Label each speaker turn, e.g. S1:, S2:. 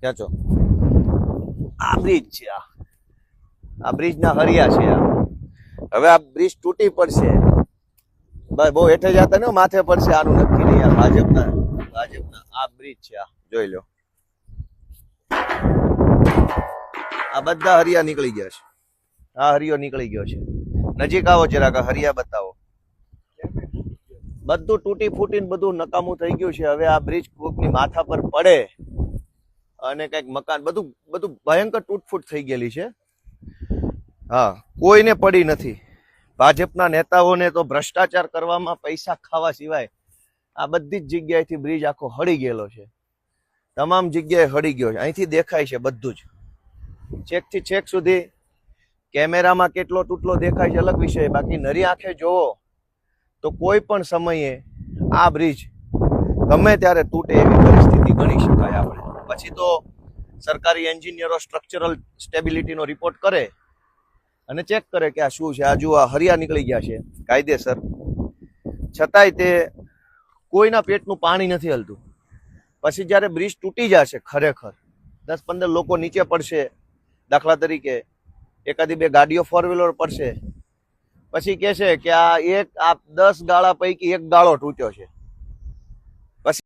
S1: ખેંચો આ બ્રિજ છે આ. આ બ્રિજના હરિયા છે આ. હવે આ બ્રિજ તૂટી પડશે. બહુ હેઠે જતા ને માથે પડશે આનું નક્કી નહીં આ ભાજપના ભાજપના. આ બ્રિજ છે આ. જોઈ લો. આ બધા હરિયા નીકળી ગયા છે. આ હરિયો નીકળી ગયો છે. નજીક આવો જરાક હરિયા બતાવો. બધું તૂટી ફૂટીને બધું નકામું થઈ ગયું છે. હવે આ બ્રિજ કોકની માથા પર પડે અને કંઈક મકાન, બધું બધું ભયંકર તૂટફૂટ થઈ ગયેલી છે. હા, કોઈને પડી નથી. ભાજપના નેતાઓને તો ભ્રષ્ટાચાર કરવામાં પૈસા ખાવા સિવાય આ બધી જ જગ્યાએથી બ્રિજ આખો હળી ગયેલો છે. તમામ જગ્યાએ હળી ગયો છે. અહીંથી દેખાય છે બધું જ. છેકથી છેક સુધી કેમેરામાં કેટલો તૂટલો દેખાય છે, અલગ વિષય. બાકી નરી આંખે જોવો તો કોઈ પણ સમયે આ બ્રિજ ગમે ત્યારે તૂટે એવી પરિસ્થિતિ ગણી શકાય આપણે. પછી તો સરકારી એન્જિનિયરો સ્ટ્રક્ચરલ સ્ટેબિલિટીનો રિપોર્ટ કરે અને ચેક કરે કે આ શું છે? આ જુઓ હરિયા નીકળી ગયા છે. કાયદેસર. છતાંય તે કોઈના પેટનું પાણી નથી હલતું. પછી જ્યારે બ્રિજ તૂટી જશે ખરેખર, દસ પંદર લોકો નીચે પડશે. દાખલા તરીકે એકાદી બે ગાડીઓ ફોર વ્હીલર પડશે. પછી કહે છે કે આ એક આ દસ ગાળા પૈકી એક ગાળો તૂટ્યો છે.